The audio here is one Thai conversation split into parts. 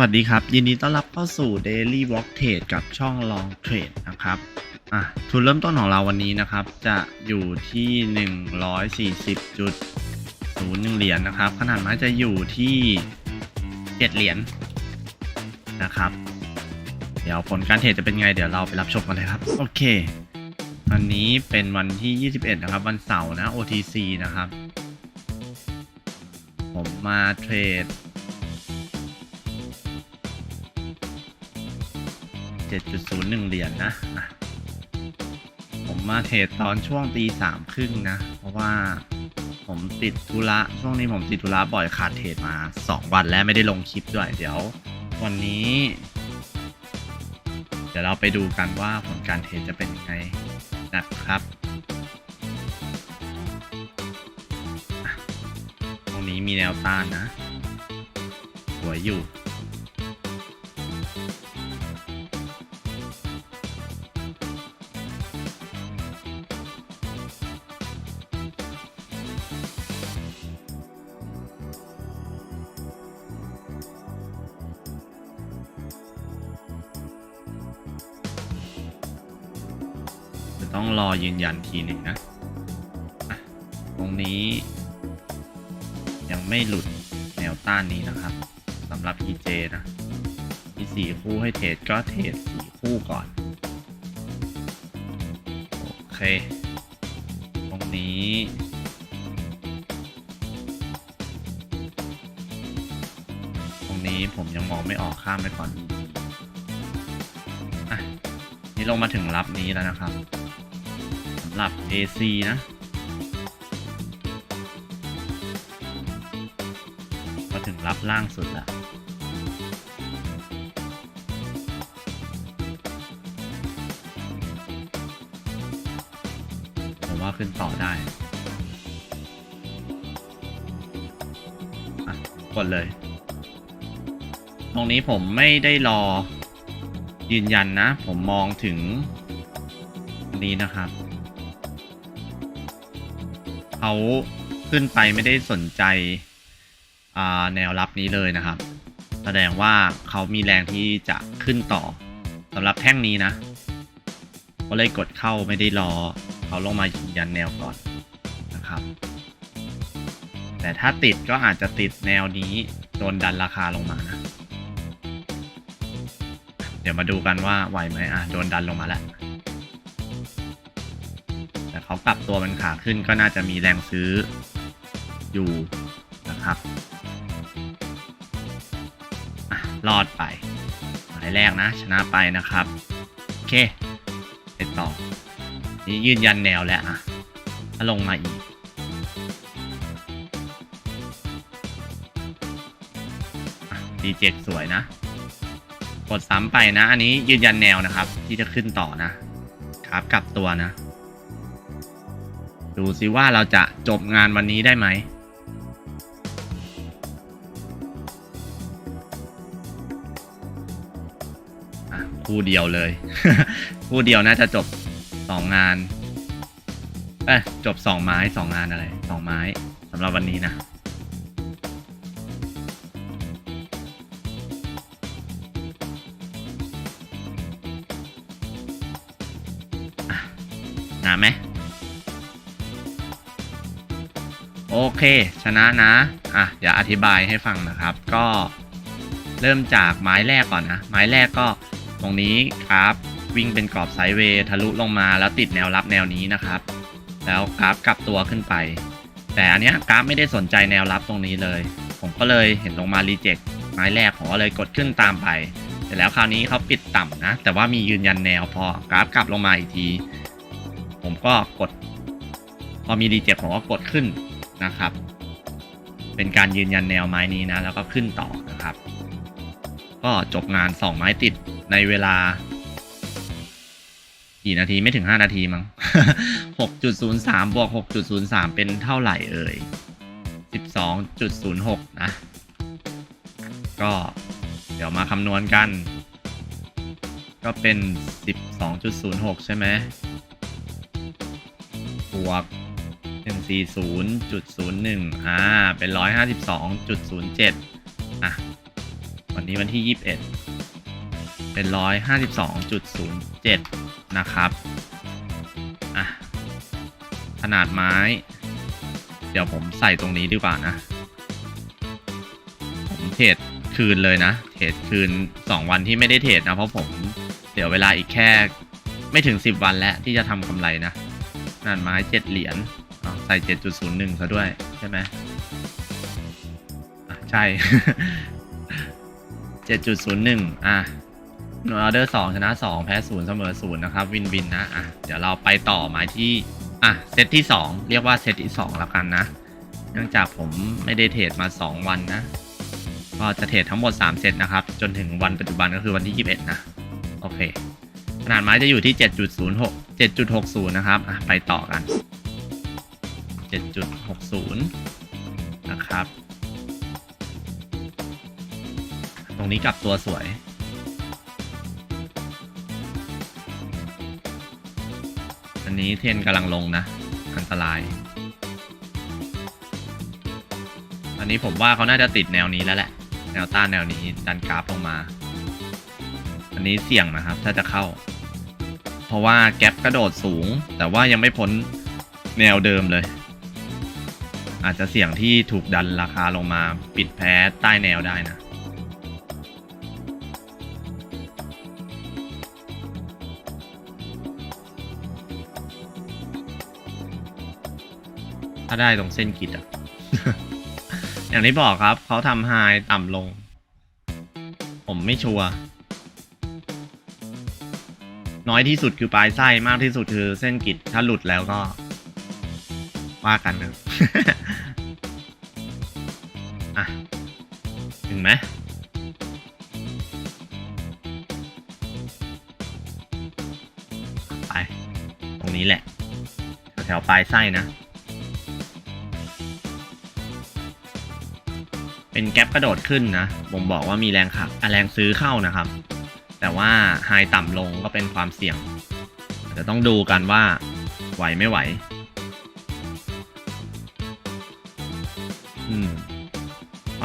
วัสดีครับ ยินดีต้อนรับเข้าสู่ Daily Walk Trade กับช่อง Long Trade นะครับอะทุนเริ่มต้นของเราวันนี้นะครับ จะอยู่ที่ 140.01 เหรียญนะครับ ขนาดไม้จะอยู่ที่ 7 เหรียญนะครับ เดี๋ยวผลการเทรดจะเป็นไง เดี๋ยวเราไปรับชมกันเลยครับ โอเค วันนี้เป็นวันที่ 21 นะครับ วันเสาร์นะ OTC นะครับ ผมมาเทรด 7.01 เหรียญนะอะผมมาเทรดตอนช่วงตีสามครึ่งนะ เพราะว่าผมติดธุระ ช่วงนี้ผมติดธุระบ่อยขาดเทรดมา 2 วันแล้วไม่ได้ลงคลิปด้วย เดี๋ยว วันนี้ เดี๋ยวเราไปดูกันว่าผลการเทรดจะเป็นยังไงนะครับ ตรงนี้มีแนวต้านนะ สวยอยู่ องรอยืนยันทีหนึ่งนะ ตรงนี้ ยังไม่หลุดแนวต้านนี้นะครับสำหรับ EJ นะ มีสี่คู่ให้เทรดก็เทรดสี่คู่ก่อน โอเค ตรงนี้ตรงนี้ผมยังมองไม่ออกข้ามไปก่อน อะ นี่ลงมาถึงรับนี้แล้วนะครับ หรับ AC นะก็ถึงรับล่างสุดแล้วผมว่าขึ้นต่อได้กดเลย ตรงนี้ผมไม่ได้รอยืนยันนะ ผมมองถึงนี้นะครับ เขาขึ้นไปไม่ได้สนใจแนวรับนี้เลยนะครับ แสดงว่าเขามีแรงที่จะขึ้นต่อสำหรับแท่งนี้นะ ก็เลยกดเข้าไม่ได้รอ เขาลงมายืนยันแนวก่อนนะครับ แต่ถ้าติดก็อาจจะติดแนวนี้โดนดันราคาลงมานะ เดี๋ยวมาดูกันว่าไหวไหมอะโดนดันลงมาแล้ว เขากลับตัวเป็นขาขึ้นก็น่าจะมีแรงซื้ออยู่นะครับรอดไปหมายแรกนะ ชนะไปนะครับ โอเคไปต่อ นี่ยืนยันแนวแล้วอะถ้าลงมาอีก ดีเจ็สวยนะ กดซ้ำไปนะ อันนี้ยืนยันแนวนะครับ ที่จะขึ้นต่อนะครับ กลับตัวนะ ดูสิว่าเราจะจบงานวันนี้ได้ไหม คู่เดียวเลย คู่เดียวน่าจะจบสองงาน เอ้จบสองไม้สองงานอะไรสองไม้สำหรับวันนี้นะ เค ชนะนะ อะ เดี๋ยวอธิบายให้ฟังนะครับ ก็เริ่มจากไม้แรกก่อนนะ ไม้แรกก็ตรงนี้ครับ วิ่งเป็นกรอบไซด์เวย์ทะลุลงมาแล้วติดแนวรับแนวนี้นะครับ แล้วกราฟกลับตัวขึ้นไป แต่อันเนี้ยกราฟไม่ได้สนใจแนวรับตรงนี้เลย ผมก็เลยเห็นลงมารีเจ็คไม้แรกผมก็เลยกดขึ้นตามไปเสร็จแล้วคราวนี้เขาปิดต่ำนะ แต่ว่ามียืนยันแนวพอกราฟกลับลงมาอีกที ผมก็กด พอมีรีเจ็คผมก็กดขึ้น นะครับ เป็นการยืนยันแนวไม้นี้นะ แล้วก็ขึ้นต่อนะครับ ก็จบงาน 2 ไม้ติดในเวลากี่นาทีไม่ถึง 5 นาทีมั้ง 6.03 บวก 6.03 เป็นเท่าไหร่เอ่ย 12.06 นะ ก็เดี๋ยวมาคำนวณกัน ก็เป็น 12.06 ใช่ไหมบวก 140.01 อ่า เป็น 152.07 อะ วันนี้วันที่ยี่สิบเอ็ดเป็นร้อยห้าสิบสองจุดศูนย์เจ็ดนะครับ อะ ขนาดไม้ เดี๋ยวผมใส่ตรงนี้ดีกว่านะ ผมเทรดคืนเลยนะ เทรดคืน 2 วันที่ไม่ได้เทรดนะ เพราะผมเดี๋ยวเวลาอีกแค่ไม่ถึง 10 วันแล้วที่จะทำกำไรนะขนาดไม้ 7 เหรียญ ใส่ 7.01ซะด้วย ใช่ไหมอะใช่ 7.01 อะหน่วยออเดอร์2ชนะ 2 แพ้0เสมอ0นะครับ วินวินนะ อะ เดี๋ยวเราไปต่อหมายที่ อะ เซตที่ 2 เรียกว่าเซตที่ 2 แล้วกันนะ เนื่องจากผมไม่ได้เทรดมา 2 วันนะ ก็จะเทรดทั้งหมด 3 เซตนะครับ จนถึงวันปัจจุบันก็คือวันที่ 21 นะ โอเค ขนาดไม้จะอยู่ที่ 7.06 7.60 นะครับ อะ ไปต่อกัน 7.60 นะครับ ตรงนี้กลับตัวสวย อันนี้เทนกำลังลงนะ อันตราย อันนี้ผมว่าเขาน่าจะติดแนวนี้แล้วแหละ แนวต้านแนวนี้ดันกราฟลงมา อันนี้เสี่ยงนะครับ ถ้าจะเข้า เพราะว่าแก๊ปกระโดดสูง แต่ว่ายังไม่พ้นแนวเดิมเลย อาจจะเสี่ยงที่ถูกดันราคาลงมาปิดแพ้ใต้แนวได้นะถ้าได้ตรงเส้นกิดอะอย่างที่บอกครับ เขาทำไฮต่ำลง ผมไม่ชัวร์น้อยที่สุดคือปลายไส้มากที่สุดคือเส้นกิดถ้าหลุดแล้วก็ ว่ากันนะ อะถึงไหมไป ตรงนี้แหละ แถวปลายไส้นะ เป็นแก๊ปกระโดดขึ้นนะผมบอกว่ามีแรงขับแรงซื้อเข้านะครับ แต่ว่าไฮต่ำลงก็เป็นความเสี่ยงจะต้องดูกันว่าไหวไม่ไหว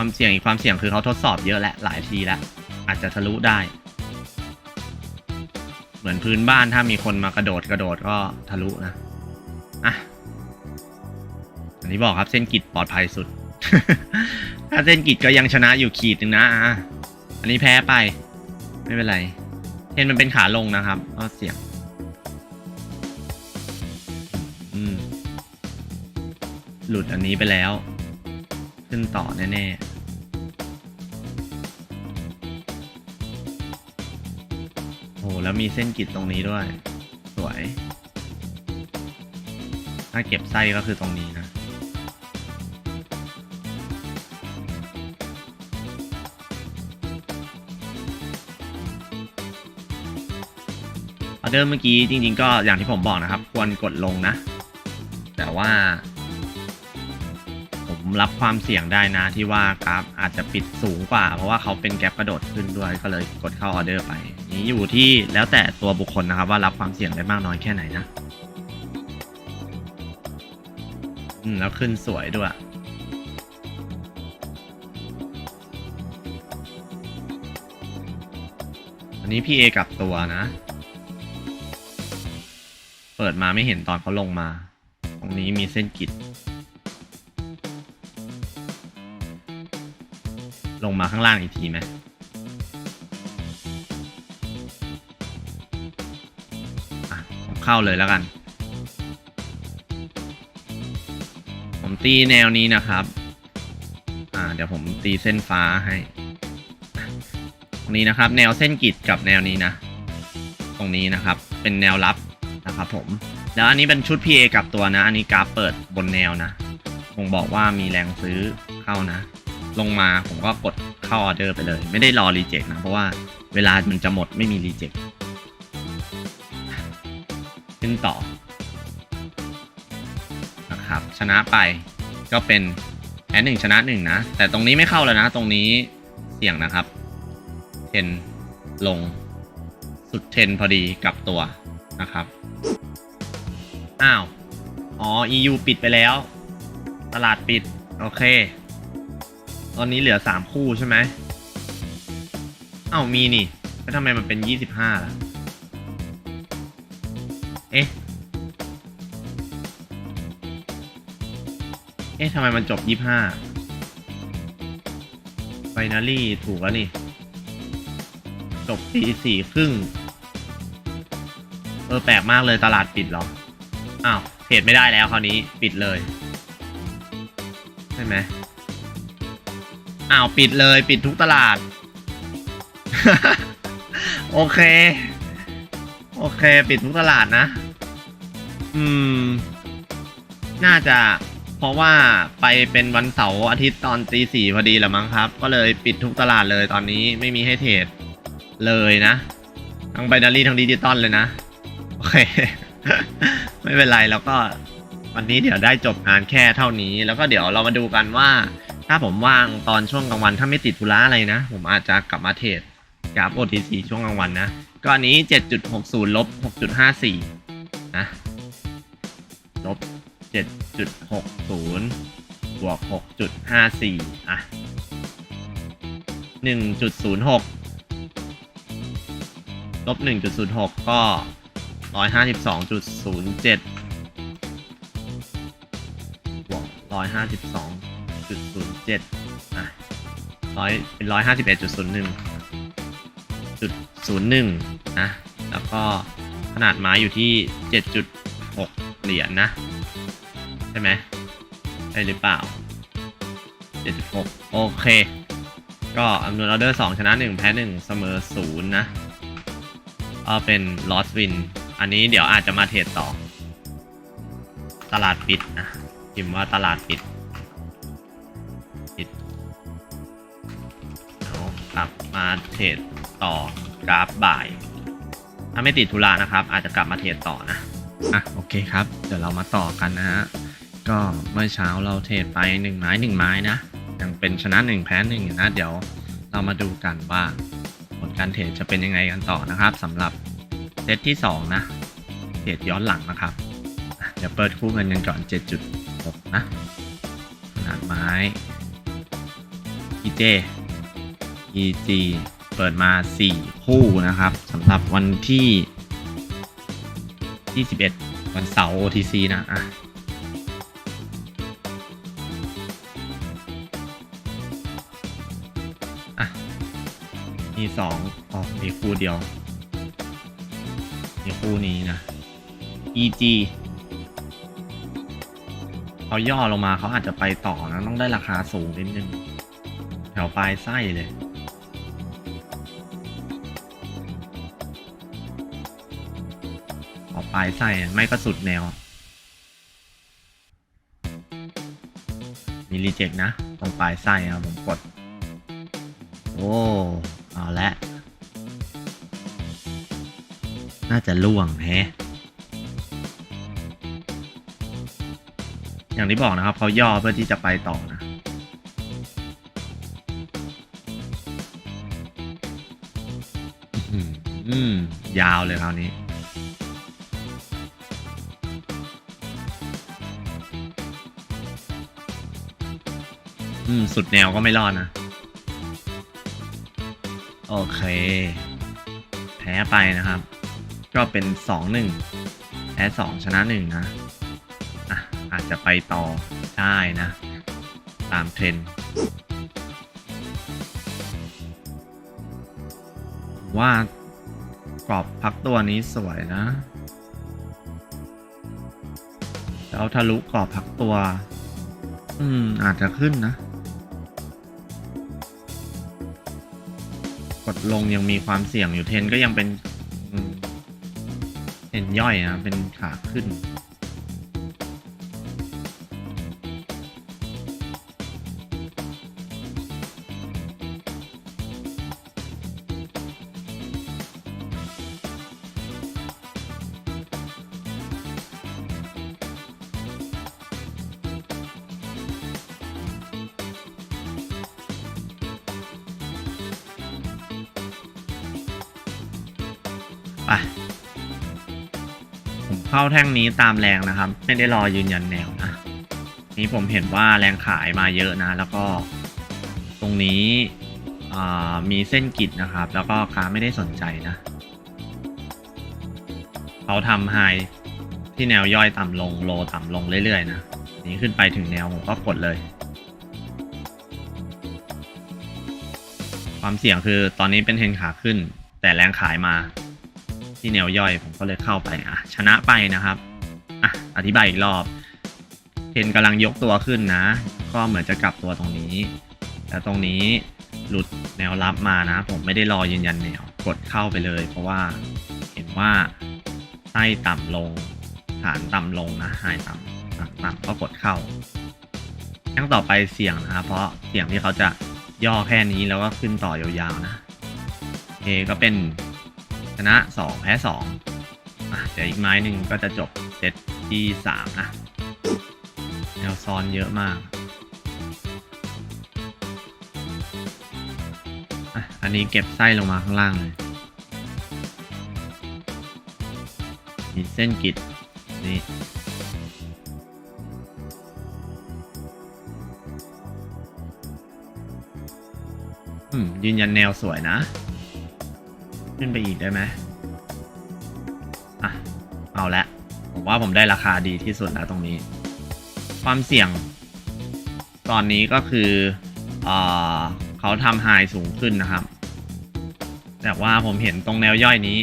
ความเสี่ยงอีกความเสี่ยงคือเขาทดสอบเยอะและหลายทีแล้ว อาจจะทะลุได้ เหมือนพื้นบ้านถ้ามีคนมากระโดดกระโดดก็ทะลุนะอะอันนี้บอกครับเส้นกิดปลอดภัยสุด ถ้าเส้นกิดก็ยังชนะอยู่ขีดหนึ่งนะอะอันนี้แพ้ไป ไม่เป็นไรเห็นมันเป็นขาลงนะครับก็เสี่ยงอืมหลุดอันนี้ไปแล้ว ขึ้นต่อแน่ ๆ แล้วมีเส้นกิดตรงนี้ด้วย สวย ถ้าเก็บไส้ก็คือตรงนี้นะออเดอร์เมื่อกี้จริง ๆ ก็อย่างที่ผมบอกนะครับ ควรกดลงนะ แต่ว่า รับความเสี่ยงได้นะที่ว่ากราฟอาจจะปิดสูงกว่า เพราะว่าเขาเป็นแกลบกระโดดขึ้นด้วยก็เลยกดเข้าออเดอร์ไป นี้อยู่ที่แล้วแต่ตัวบุคคลนะครับว่ารับความเสี่ยงได้มากน้อยแค่ไหนนะอืมแล้วขึ้นสวยด้วยอันนี้พี่เอกลับตัวนะ เปิดมาไม่เห็นตอนเขาลงมา ตรงนี้มีเส้นกิด ลงมาข้างล่างอีกทีไหมผมเข้าเลยแล้วกัน ผมตีแนวนี้นะครับ อ่า เดี๋ยวผมตีเส้นฟ้าให้ ตรงนี้นะครับ แนวเส้นกิดกับแนวนี้นะ ตรงนี้นะครับ เป็นแนวรับนะครับผม แล้วอันนี้เป็นชุด PA กับตัวนะ อันนี้กราฟเปิดบนแนวนะผมบอกว่ามีแรงซื้อเข้านะ ลงมาผมก็กดเข้าออเดอร์ไปเลย ไม่ได้รอรีเจ็คนะ เพราะว่าเวลามันจะหมดไม่มีรีเจ็คขึ้นต่อนะครับชนะไปก็เป็นแพ้หนึ่งชนะหนึ่งนะ แต่ตรงนี้ไม่เข้าแล้วนะ ตรงนี้เสี่ยงนะครับเทนลงสุดเทนพอดีกลับตัวนะครับ อ้าว อ๋อ EU ปิดไปแล้ว ตลาดปิด โอเค ตอนนี้เหลือสามคู่ใช่ไหมเอ้ามีนี่ แล้วทำไมมันเป็นยี่สิบห้าล่ะ เอ๊ะ เอ๊ะทำไมมันจบยี่ห้าไฟนารี่ถูกแล้วนี่ จบตีสี่ครึ่ง เออแปลกมากเลยตลาดปิดหรอ อ้าวเทรดไม่ได้แล้วคราวนี้ปิดเลย ใช่ไหม อ้าวปิดเลยปิดทุกตลาด โอเค โอเค ปิดทุกตลาดนะ อืม น่าจะเพราะว่าไปเป็นวันเสาร์อาทิตย์ตอนตีสี่พอดีแหละมั้งครับ ก็เลยปิดทุกตลาดเลยตอนนี้ไม่มีให้เทรดเลยนะ ทั้งไบนารี่ทั้งดิจิตอลเลยนะ โอเค ไม่เป็นไรแล้วก็วันนี้เดี๋ยวได้จบงานแค่เท่านี้ แล้วก็เดี๋ยวเรามาดูกันว่า ถ้าผมว่างตอนช่วงกลางวันถ้าไม่ติดธุระอะไรนะ ผมอาจจะกลับมาเทรดกราฟ OTC ช่วงกลางวันนะก็อันนี้ 7.60 ลบ 6.54 นะ ลบ 7.60 บวก 6.54 อะ 1.06 ลบ 1.06 ก็ 152.07 บวก 152.07 อะร้อยเป็น151.01จุดศูนย์หนึ่งจุดศูนย์หนึ่งนะ แล้วก็ขนาดไม้อยู่ที่เจ็ดจุดหกเหรียญนะ ใช่ไหมใช่หรือเปล่าเจ็ดจุดหกโอเค ก็อำนวยออเดอร์สองชนะหนึ่งแพ้หนึ่งเสมอศูนย์นะก็เป็น loss win อันนี้เดี๋ยวอาจจะมาเทรดต่อ ตลาดปิดนะพิมพ์ว่าตลาดปิด มาเทรดต่อกราฟบ่าย ถ้าไม่ติดธุระนะครับ อาจจะกลับมาเทรดต่อนะ อะโอเคครับ เดี๋ยวเรามาต่อกันนะฮะ ก็เมื่อเช้าเราเทรดไปหนึ่งไม้หนึ่งไม้นะ ยังเป็นชนะหนึ่งแพ้หนึ่งอยู่นะ เดี๋ยวเรามาดูกันว่าผลการเทรดจะเป็นยังไงกันต่อนะครับสำหรับเซตที่ 2 นะ เทรดย้อนหลังนะครับ เดี๋ยวเปิดคู่เงินกันก่อน 7.6 นะขนาดไม้ EJ EG เปิดมา 4 คู่นะครับสำหรับวันที่ 21 วันเสาร์ OTC นะอะอะมีสองอ๋อมีคู่เดียว มีคู่นี้นะ EG เขาย่อลงมาเขาอาจจะไปต่อนะ ต้องได้ราคาสูงนิดนึง แถวปลายไส้เลย ปลายไส้ไม่ก็สุดแนว มีรีเจ็คนะ ตรงปลายไส้ครับผมกด โอ้ เอาละ น่าจะล่วงแฮะอย่างที่บอกนะครับเขาย่อเพื่อที่จะไปต่อนะอืมยาวเลยคราวนี้ อืม สุดแนวก็ไม่รอดนะ โอเค แพ้ไปนะครับ ก็เป็นสองหนึ่งแพ้สองชนะหนึ่งนะอะอาจจะไปต่อได้นะ ตามเทรนด์ว่ากรอบพักตัวนี้สวยนะแล้วทะลุกรอบพักตัว อืม อาจจะขึ้นนะ ลงยังมีความเสี่ยงอยู่เทนก็ยังเป็นเทรนย่อยนะเป็นขาขึ้น ไปผมเข้าแท่งนี้ตามแรงนะครับ ไม่ได้รอยืนยันแนวนะ นี้ผมเห็นว่าแรงขายมาเยอะนะ แล้วก็ตรงนี้มีเส้นกิดนะครับ แล้วก็ค้าไม่ได้สนใจนะเขาทำไฮที่แนวย่อยต่ำลงโลต่ำลงเรื่อยๆนะนี้ขึ้นไปถึงแนวผมก็กดเลย ความเสี่ยงคือตอนนี้เป็นเทนขาขึ้น แต่แรงขายมา ที่แนวย่อยผมก็เลยเข้าไปอะชนะไปนะครับอะอธิบายอีกรอบเทรนกำลังยกตัวขึ้นนะ ก็เหมือนจะกลับตัวตรงนี้ แต่ตรงนี้หลุดแนวรับมานะ ผมไม่ได้รอยืนยันแนวกดเข้าไปเลย เพราะว่าเห็นว่าไส้ต่ำลง ฐานต่ำลงนะหายต่ำต่ำตำก็กดเข้าครั้งต่อไปเสี่ยงนะครับเพราะเสี่ยงที่เขาจะย่อแค่นี้แล้วก็ขึ้นต่อยาวๆนะโอเคก็เป็น นะ 2 แพ้ 2 อะเดี๋ยวอีกไม้หนึ่งก็จะจบเซตที่ 3 นะ แนวซ้อนเยอะมาก อะ อันนี้เก็บไส้ลงมาข้างล่างเลย มีเส้นกิดนี่ยืนยันแนวสวยนะ ขึ้นไปอีกได้ไหมอะ เอาละ ผมว่าผมได้ราคาดีที่สุดแล้วตรงนี้ ความเสี่ยง ตอนนี้ก็คือเออเขาทำไฮสูงขึ้นนะครับ แต่ว่าผมเห็นตรงแนวย่อยนี้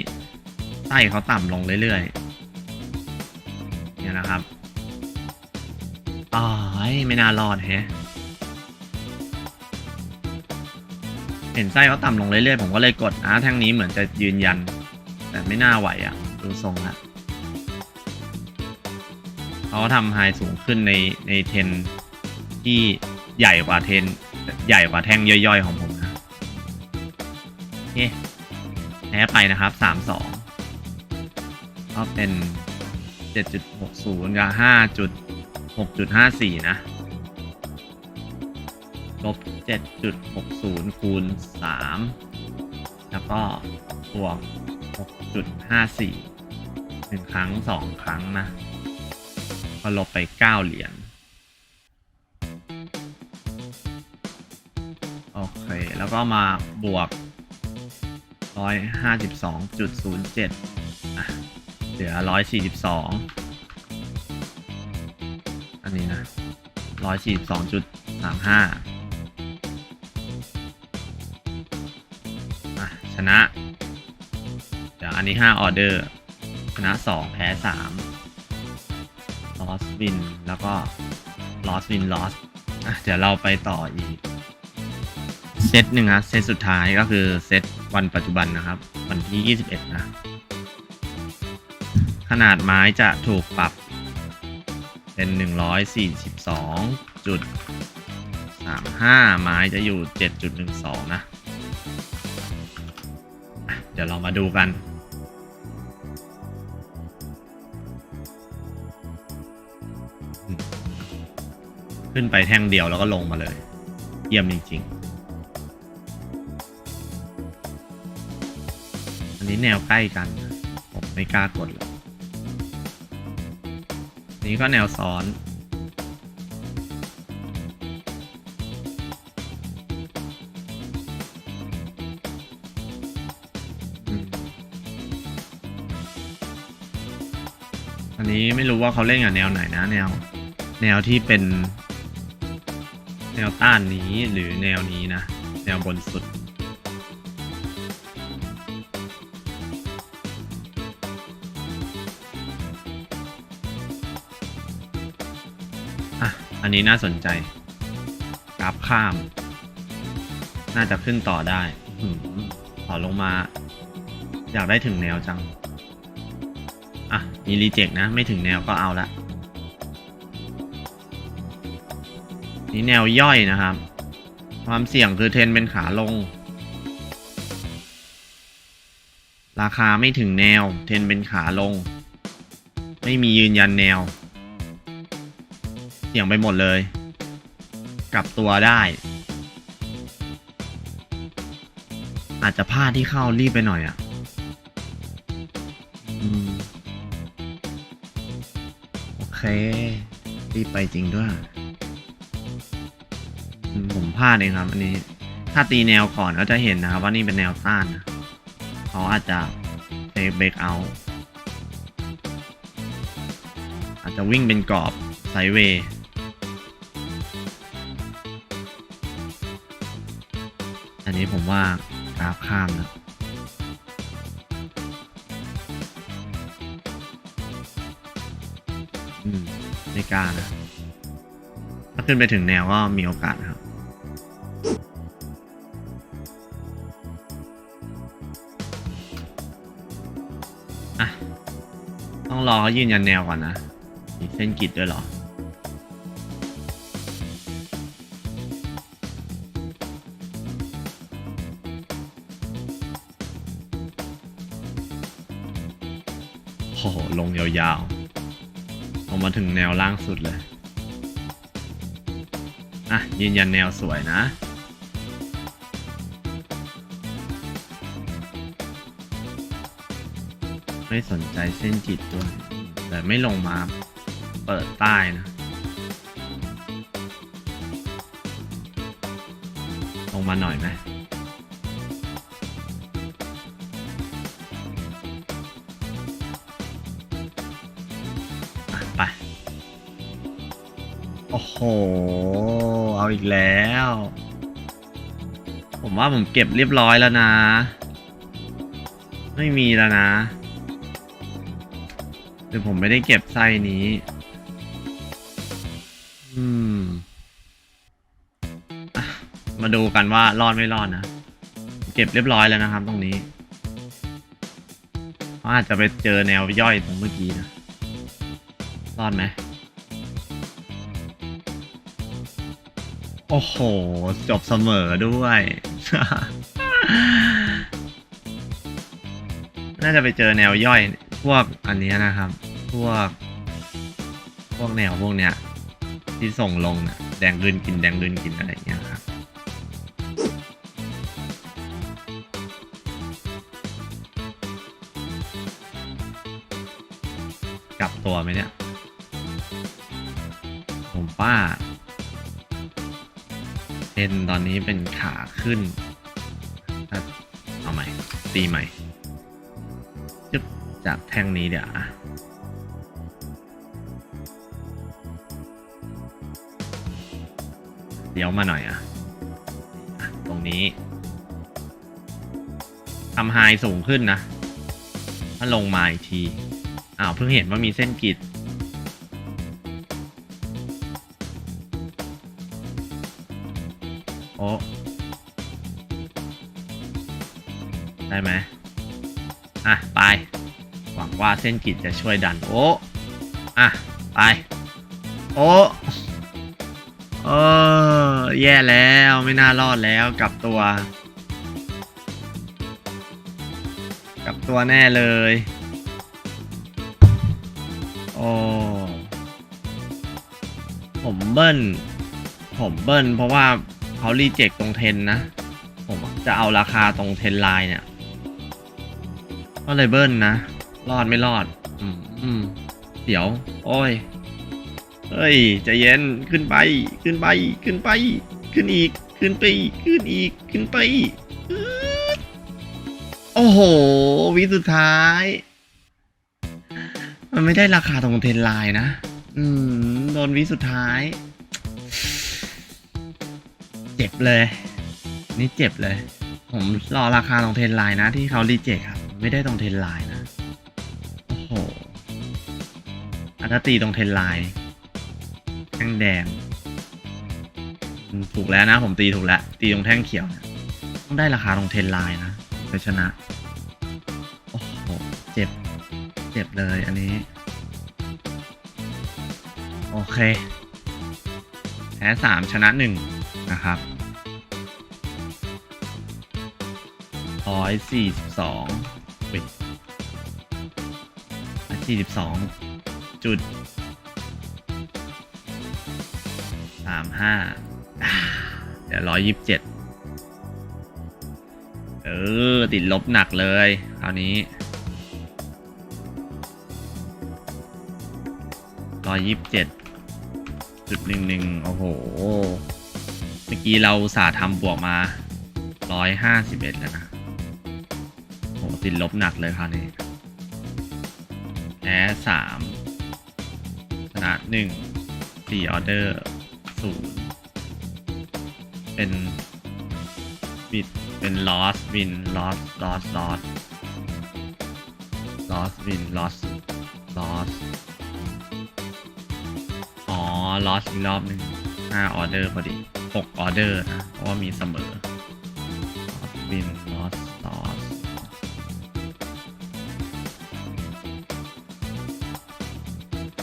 ไส้เขาต่ำลงเรื่อยๆ เนี่ยนะครับอ๋อไม่น่ารอดแฮะ เห็นไส้เขาต่ำลงเรื่อยๆ ผมก็เลยกดนะแท่งนี้เหมือนจะยืนยัน แต่ไม่น่าไหวอะ่ะ ดูทรงละเขาทำไฮสูงขึ้นในในเทนที่ใหญ่กว่าเทน ใหญ่กว่าแท่งย่อยๆของผมนะโอเคแพ้ไปนะครับสามสองก็เป็นเจ็ดจุดหกศูนย์กับห้าจุดหกจุดห้าสี่นะ ลบเจ็ดจุดหกศูนย์คูณสามแล้วก็บวกหกจุดห้าสี่หนึ่งครั้งสองครั้งนะ ก็ลบไปเก้าเหรียญ โอเค แล้วก็มาบวกร้อยห้าสิบสองจุดศูนย์เจ็ดอะเหลือร้อยสี่สิบสองอันนี้นะร้อยสี่สิบสองจุดสามห้า ชนะเดี๋ยวอันนี้ห้าออเดอร์ชนะสองแพ้สาม loss win แล้วก็ loss win loss เดี๋ยวเราไปต่ออีก เซตหนึ่งนะเซตสุดท้ายก็คือเซตวันปัจจุบันนะครับ วันที่ 21 นะ ขนาดไม้จะถูกปรับเป็น 142จุด35 ไม้จะอยู่ 7.12 นะอะ ดี๋ยวเรามาดูกัน ขึ้นไปแท่งเดียวแล้วก็ลงมาเลย เยี่ยมจริงๆ อันนี้แนวใกล้กัน ผมไม่กล้ากดนี้ก็แนวซ้อน นี้ไม่รู้ว่าเขาเล่นกับแนวไหนนะ แนว แนวที่เป็น แนวต้านนี้หรือแนวนี้นะ แนวบนสุด อะ อันนี้น่าสนใจ กราฟข้าม น่าจะขึ้นต่อได้อื้อหือขอลงมา อยากได้ถึงแนวจัง มีรีเจ็คนะ ไม่ถึงแนวก็เอาละ นี่แนวย่อยนะครับ ความเสี่ยงคือเทรนเป็นขาลง ราคาไม่ถึงแนว เทรนเป็นขาลง ไม่มียืนยันแนว เสี่ยงไปหมดเลย กลับตัวได้ อาจจะพลาดที่เข้ารีบไปหน่อยอะ่ะ อืม เค รีบไปจริงด้วย ผมพลาดเองครับ อันนี้ ถ้าตีแนวก่อนก็จะเห็นนะครับ ว่านี่เป็นแนวต้านนะเขาอาจจะเทคเบรกเอาอาจจะวิ่งเป็นกรอบไซด์เวย์อันนี้ผมว่ากราฟข้ามนะ ไม่กล้านะ ถ้าขึ้นไปถึงแนวก็มีโอกาสนะครับ อะ ต้องรอเขายืนยันแนวก่อนนะ มีเส้นกิดด้วยเหรอโอ้โหลงยาวๆ ลงมาถึงแนวล่างสุดเลย อะ ยืนยันแนวสวยนะไม่สนใจเส้นจิตด้วย แต่ไม่ลงมาเปิดใต้นะ ลงมาหน่อยไหม โอ้โห เอาอีกแล้ว ผมว่าผมเก็บเรียบร้อยแล้วนะ ไม่มีแล้วนะหรือผมไม่ได้เก็บไส้นี้ อืม มาดูกันว่ารอดไม่รอดนะ เก็บเรียบร้อยแล้วนะครับตรงนี้อาจจะไปเจอแนวย่อยตรงเมื่อกี้นะ รอดไหม โอ้โห จบเสมอด้วย น่าจะไปเจอแนวย่อยพวกอันนี้นะครับ พวก พวกแนวพวกเนี้ย ที่ส่งลงน่ะแดงลื่นกินแดงลื่นกินอะไรเงี้ยครับกลับตัวไหมเนี่ย ผมว่า เทรนตอนนี้เป็นขาขึ้น เอาใหม่ ตีใหม่จึ๊บจากแท่งนี้เดี๋ยวอะเดี๋ยวมาหน่อยอะตรงนี้ทำไฮสูงขึ้นนะ ถ้าลงมาอีกที อ้าว เพิ่งเห็นว่ามีเส้นกรีด โอ้ได้ไหมอะ ไป หวังว่าเส้นกิจจะช่วยดัน โอ้อะ ไป โอ้เออแย่แล้วไม่น่ารอดแล้วกลับตัว กลับตัวแน่เลย โอ้ผมเบิ้ลผมเบิ้ลเพราะว่า เขารีเจ็คตรงเทนนะ ผมจะเอาราคาตรงเทนไลน์เนี่ย ก็เลยเบิ้ลนะ รอดไม่รอด อืมอืมเดี๋ยว โอ้ย เฮ้ยใจะเย็น ขึ้นไป ขึ้นไป ขึ้นไป ขึ้นอีก ขึ้นไป ขึ้นอีก ขึ้นไป โอ้โห วิสุดท้าย มันไม่ได้ราคาตรงเทนไลน์นะ อืม โดนวิสุดท้าย เจ็บเลย นี่เจ็บเลย ผมรอราคาตรงเทนไลน์นะ ที่เขารีเจ็คครับ ไม่ได้ตรงเทนไลน์นะโอ้โหอันถ้าตีตรงเทนไลน์แท่งแดงอืมถูกแล้วนะ ผมตีถูกแล้ว ตีตรงแท่งเขียวนี่ยต้องได้ราคาตรงเทนไลน์นะไปชนะ โอ้โห เจ็บ เจ็บเลยอันนี้ โอเค แพ้สามชนะหนึ่งนะครับร้อยสี่สิบสองปิดร้อยสี่สิบสองจุดสามห้าเดี๋ยวร้อยยิบเจ็ดเออ ติดลบหนักเลยคราวนี้ร้อยยิบเจ็ด จุดหนึ่งหนึ่งโอ้โห เมื่อกี้เราสาห์ทำบวกมาร้อยห้าสิบเอ็ดแล้วนะโหติดลบหนักเลยคราวนี้แพ้สามชนะหนึ่งสี่ออเดอร์ศูนย์เป็นบิดเป็น loss win loss loss loss loss win loss loss อ๋อ loss อี ลอสอีกรอบหนึ่งห้าออเดอร์พอดีหกออเดอร์นะเพราะว่ามีเสมอ loss win loss loss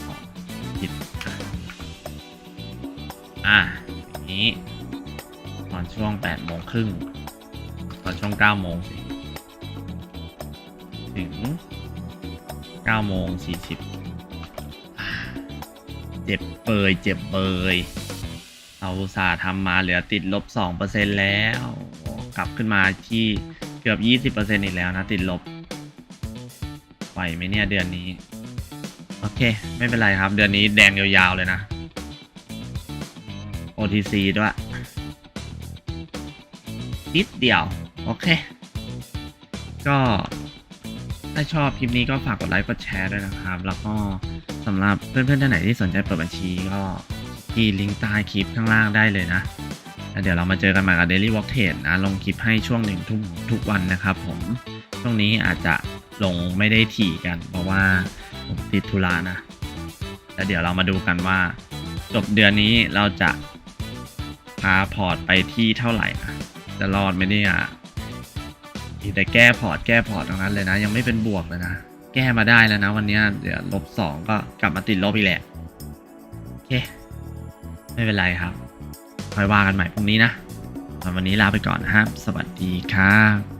อ๋อผิดอะนี้ตอนช่วง8โมงครึ่งตอนช่วง9โมงสิถึง9โมง40อ่า เจ็บเปยเจ็บเบยเราสาทำมาเหลือติดลบ 2%แล้ว กลับขึ้นมาที่เกือบ 20%อีกแล้วนะ ติดลบไหวไหมเนี่ยเดือนนี้ โอเค ไม่เป็นไรครับ เดือนนี้แดงยาวๆเลยนะ OTC ด้วยนิดเดียว โอเค ก็ถ้าชอบคลิปนี้ก็ฝากกดไลค์กดแชร์ด้วยนะครับ แล้วก็ สำหรับเพื่อนๆท่านไหนที่สนใจเปิดบัญชีก็ที่ลิงก์ใต้คลิปข้างล่างได้เลยนะแล้วเดี๋ยวเรามาเจอกันใหม่กับ Daily Walk Trade นะ ลงคลิปให้ช่วงหนึ่งทุ่มทุกวันนะครับผม ช่วงนี้อาจจะลงไม่ได้ถี่กัน เพราะว่าผมติดธุระนะ แล้วเดี๋ยวเรามาดูกันว่าจบเดือนนี้เราจะพาพอร์ตไปที่เท่าไหร่นะจะรอดไหมเนี่ยมีแต่แก้พอร์ตแก้พอร์ตตรงนั้นเลยนะ ยังไม่เป็นบวกเลยนะ แก้มาได้แล้วนะ วันนี้เดี๋ยวลบสองก็กลับมาติดลบอีกแหละโอเค ไม่เป็นไรครับค่อยว่ากันใหม่พรุ่งนี้นะสำหรับวันนี้ลาไปก่อนนะครับ สวัสดีครับ